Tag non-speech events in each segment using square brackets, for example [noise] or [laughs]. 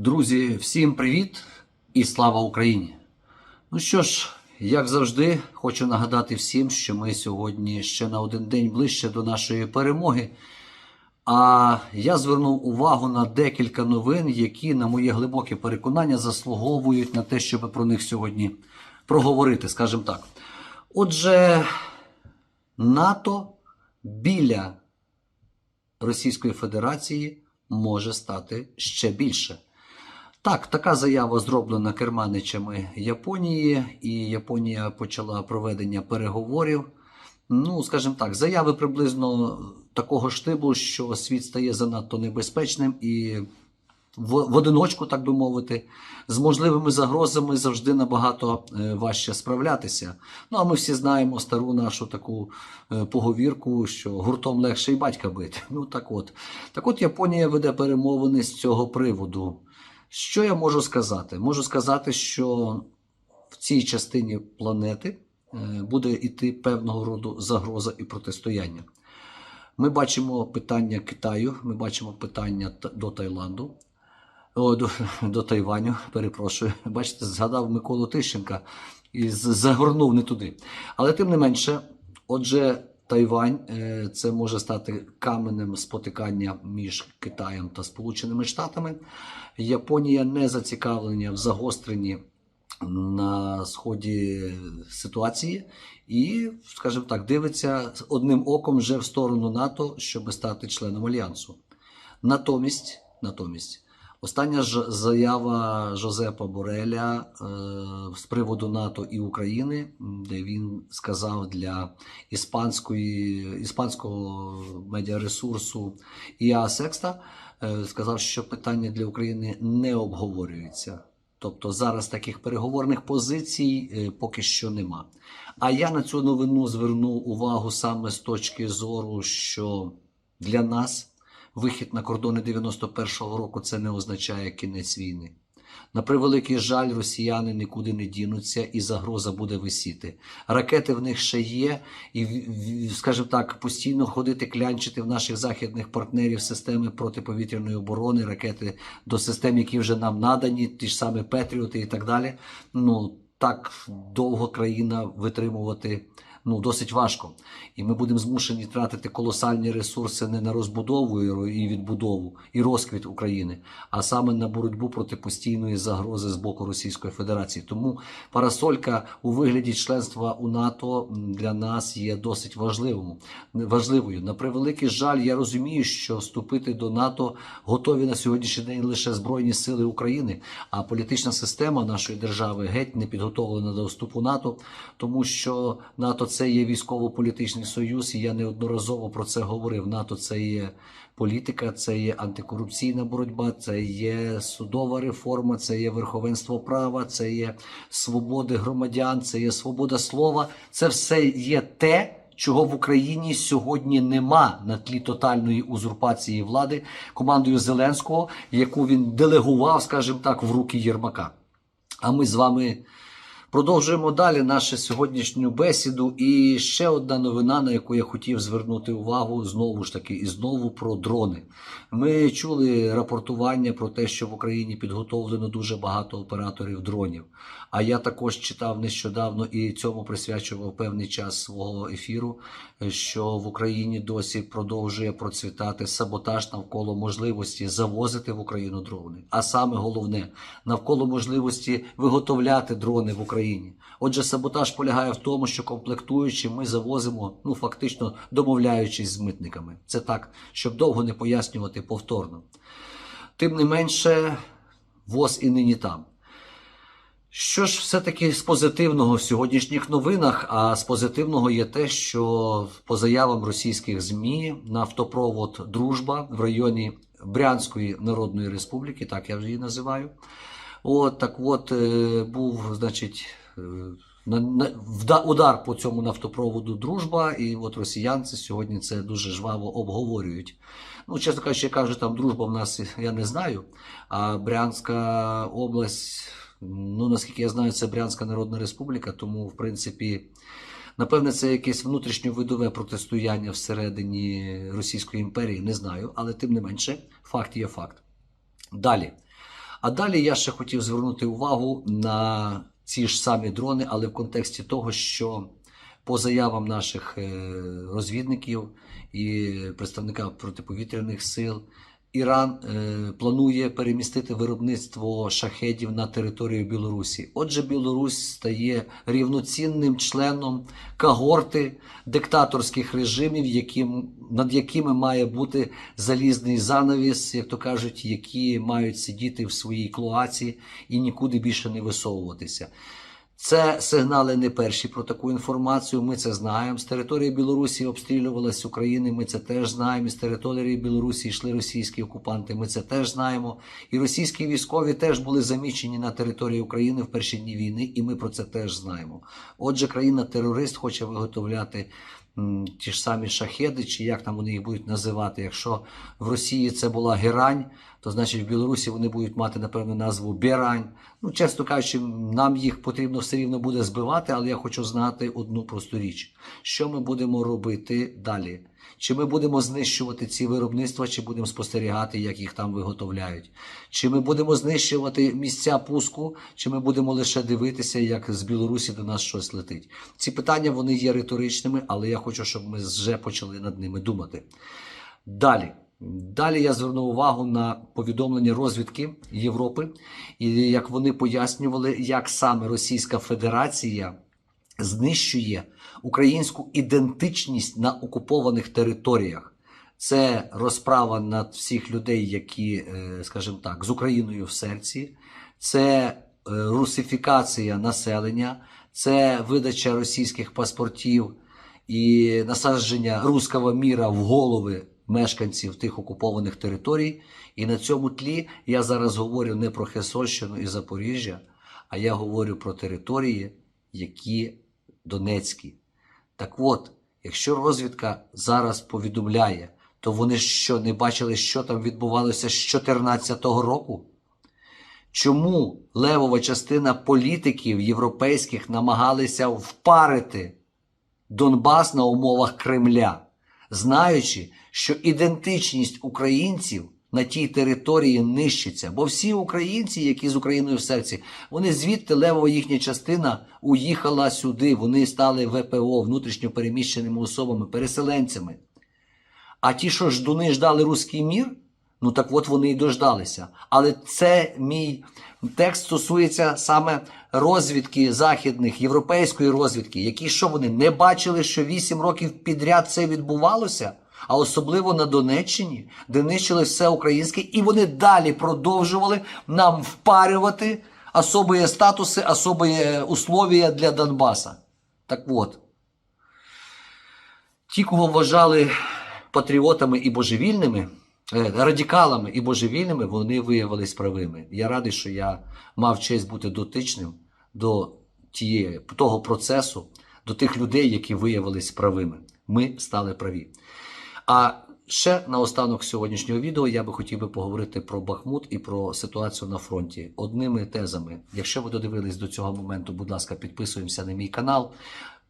Друзі, всім привіт і слава Україні! Ну що ж, як завжди, хочу нагадати всім, що ми сьогодні ще на один день ближче до нашої перемоги. А я звернув увагу на декілька новин, які, на моє глибоке переконання, заслуговують на те, щоб про них сьогодні проговорити, скажімо так. Отже, НАТО біля Російської Федерації може стати ще більше. Так, така заява зроблена керманичами Японії, і Японія почала проведення переговорів. Ну, скажімо так, заяви приблизно такого штибу, що світ стає занадто небезпечним і в, в одиночку, так би мовити, з можливими загрозами завжди набагато е, важче справлятися. Ну а ми всі знаємо стару нашу таку е, поговірку, що гуртом легше й батька бити. Ну так от. Так от Японія веде перемовини з цього приводу. Що я можу сказати? Можу сказати, що в цій частині планети е, буде йти певного роду загроза і протистояння. Ми бачимо питання Китаю, ми бачимо питання до Таїланду, о, до, [laughs] до Тайваню, перепрошую. Бачите, згадав Миколу Тищенка і загорнув не туди. Але тим не менше, отже, Тайвань е, це може стати каменем спотикання між Китаєм та Сполученими Штатами. Японія не зацікавлена в загостренні на сході ситуації і, скажімо так, дивиться одним оком вже в сторону НАТО, щоб стати членом альянсу. Натомість, натомість, остання ж заява Жозепа Бореля е, з приводу НАТО і України, де він сказав для іспанської, іспанського медіаресурсу ІА Секста, е, сказав, що питання для України не обговорюється. Тобто зараз таких переговорних позицій е, поки що нема. А я на цю новину звернув увагу саме з точки зору, що для нас вихід на кордони 91-го року це не означає кінець війни. На превеликий жаль, росіяни нікуди не дінуться, і загроза буде висіти. Ракети в них ще є, і, скажімо так, постійно ходити клянчити в наших західних партнерів системи протиповітряної оборони, ракети до систем, які вже нам надані, ті ж самі Петріоти і так далі. Ну так довго країна витримувати ну досить важко. І ми будемо змушені тратити колосальні ресурси не на розбудову і відбудову і розквіт України, а саме на боротьбу проти постійної загрози з боку Російської Федерації. Тому парасолька у вигляді членства у НАТО для нас є досить важливим, важливою. На превеликий жаль, я розумію, що вступити до НАТО готові на сьогоднішній день лише Збройні Сили України, а політична система нашої держави геть не підготовлена до вступу НАТО, тому що НАТО це є військово-політичний союз, і я неодноразово про це говорив. НАТО це є політика, це є антикорупційна боротьба, це є судова реформа, це є верховенство права, це є свободи громадян, це є свобода слова. Це все є те. Чого в Україні сьогодні нема на тлі тотальної узурпації влади командою Зеленського, яку він делегував, скажімо так, в руки Єрмака. А ми з вами продовжуємо далі нашу сьогоднішню бесіду. І ще одна новина, на яку я хотів звернути увагу, знову ж таки, і знову про дрони. Ми чули рапортування про те, що в Україні підготовлено дуже багато операторів дронів. А я також читав нещодавно і цьому присвячував певний час свого ефіру, що в Україні досі продовжує процвітати саботаж навколо можливості завозити в Україну дрони. А саме головне навколо можливості виготовляти дрони в Україні. Отже, саботаж полягає в тому, що комплектуючи, ми завозимо, ну фактично домовляючись з митниками. Це так, щоб довго не пояснювати повторно. Тим не менше, ВОЗ і нині там. Що ж все-таки з позитивного в сьогоднішніх новинах? А з позитивного є те, що по заявам російських ЗМІ нафтопровод Дружба в районі Брянської Народної Республіки, так я вже її називаю. От так от е, був, значить, е, удар по цьому нафтопроводу Дружба, і от росіянці сьогодні це дуже жваво обговорюють. Ну, чесно кажучи, я кажу, там дружба в нас я не знаю. А Брянська область, ну наскільки я знаю, це Брянська Народна Республіка, тому, в принципі, напевне, це якесь внутрішньовидове протистояння всередині Російської імперії, не знаю, але тим не менше, факт є факт. Далі. А далі я ще хотів звернути увагу на ці ж самі дрони, але в контексті того, що по заявам наших е, розвідників і представника протиповітряних сил, Іран е, планує перемістити виробництво шахедів на територію Білорусі. Отже, Білорусь стає рівноцінним членом когорти диктаторських режимів, яким, над якими має бути залізний занавіс, як то кажуть, які мають сидіти в своїй клоаці і нікуди більше не висовуватися. Це сигнали не перші про таку інформацію. Ми це знаємо. З території Білорусі обстрілювалась України. Ми це теж знаємо. З території Білорусі йшли російські окупанти. Ми це теж знаємо. І російські військові теж були замічені на території України в перші дні війни, і ми про це теж знаємо. Отже, країна-терорист хоче виготовляти ті ж самі шахеди, чи як там вони їх будуть називати. Якщо в Росії це була герань, то значить в Білорусі вони будуть мати, напевно, назву Бірань. Ну, чесно кажучи, нам їх потрібно все рівно буде збивати, але я хочу знати одну просту річ: що ми будемо робити далі? Чи ми будемо знищувати ці виробництва, чи будемо спостерігати, як їх там виготовляють? Чи ми будемо знищувати місця пуску, чи ми будемо лише дивитися, як з Білорусі до нас щось летить? Ці питання вони є риторичними, але я хочу, щоб ми вже почали над ними думати. Далі. Далі я звернув увагу на повідомлення розвідки Європи, і як вони пояснювали, як саме Російська Федерація знищує українську ідентичність на окупованих територіях. Це розправа над всіх людей, які, е, скажімо так, з Україною в серці, це е, русифікація населення, це видача російських паспортів і насадження руского міра в голови мешканців тих окупованих територій. І на цьому тлі я зараз говорю не про Херсонщину і Запоріжжя, а я говорю про території, які Донецькі. Так от, якщо розвідка зараз повідомляє, то вони що не бачили, що там відбувалося з 2014 року? Чому левова частина політиків європейських намагалися впарити Донбас на умовах Кремля, знаючи, що ідентичність українців на тій території нищиться? Бо всі українці, які з Україною в серці, вони звідти левова їхня частина уїхала сюди. Вони стали ВПО, внутрішньо переміщеними особами, переселенцями. А ті, що ждуни ждали руський мір, ну так от вони і дождалися. Але це мій текст стосується саме розвідки західних, європейської розвідки, які що вони не бачили, що 8 років підряд це відбувалося, а особливо на Донеччині, де нищили все українське, і вони далі продовжували нам впарювати особі статуси, особі условия для Донбаса. Так от. Ті, кого вважали патріотами і божевільними, радикалами і божевільними, вони виявились правими. Я радий, що я мав честь бути дотичним до тієї, того процесу, до тих людей, які виявились правими. Ми стали праві. А ще наостанок сьогоднішнього відео я би хотів би поговорити про Бахмут і про ситуацію на фронті одними тезами. Якщо ви додивились до цього моменту, будь ласка, підписуємося на мій канал,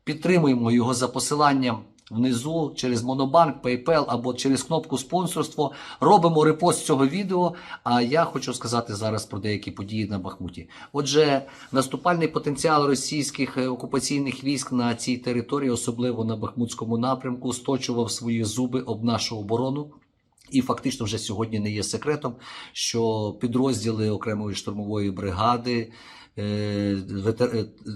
підтримуємо його за посиланням. Внизу через Монобанк, PayPal або через кнопку спонсорство робимо репост цього відео. А я хочу сказати зараз про деякі події на Бахмуті. Отже, наступальний потенціал російських е, окупаційних військ на цій території, особливо на Бахмутському напрямку, сточував свої зуби об нашу оборону. І фактично вже сьогодні не є секретом, що підрозділи окремої штурмової бригади,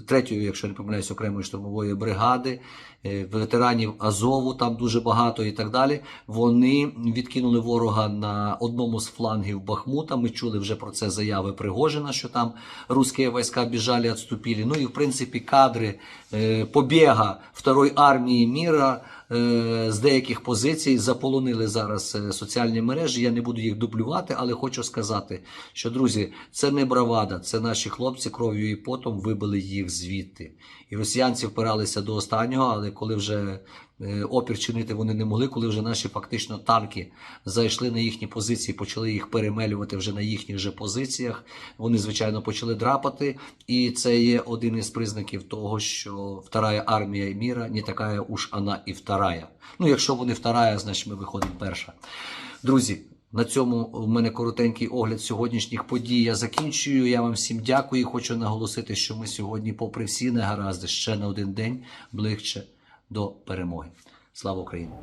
третьої, якщо не помиляюсь, окремої штурмової бригади, е, ветеранів Азову, там дуже багато і так далі. Вони відкинули ворога на одному з флангів Бахмута. Ми чули вже про це заяви Пригожина, що там русські війська біжали, відступили. Ну і в принципі кадри е, побіга Второї армії міра е, з деяких позицій заполонили зараз е, соціальні мережі. Я не буду їх дублювати, але хочу сказати, що друзі, це не бравада, це наші хлопці кров'ю і потом вибили їх звідти. І росіянці впиралися до останнього, але коли вже е, опір чинити вони не могли, коли вже наші фактично танки зайшли на їхні позиції, почали їх перемелювати вже на їхніх же позиціях. Вони, звичайно, почали драпати, і це є один із признаків того, що вторая армія міра не така уж вона і вторая. Ну, якщо вони вторая, значить ми виходимо перша. Друзі, На цьому у мене коротенький огляд сьогоднішніх подій. Я закінчую. Я вам всім дякую. Хочу наголосити, що ми сьогодні, попри всі негаразди, ще на один день ближче до перемоги. Слава Україні!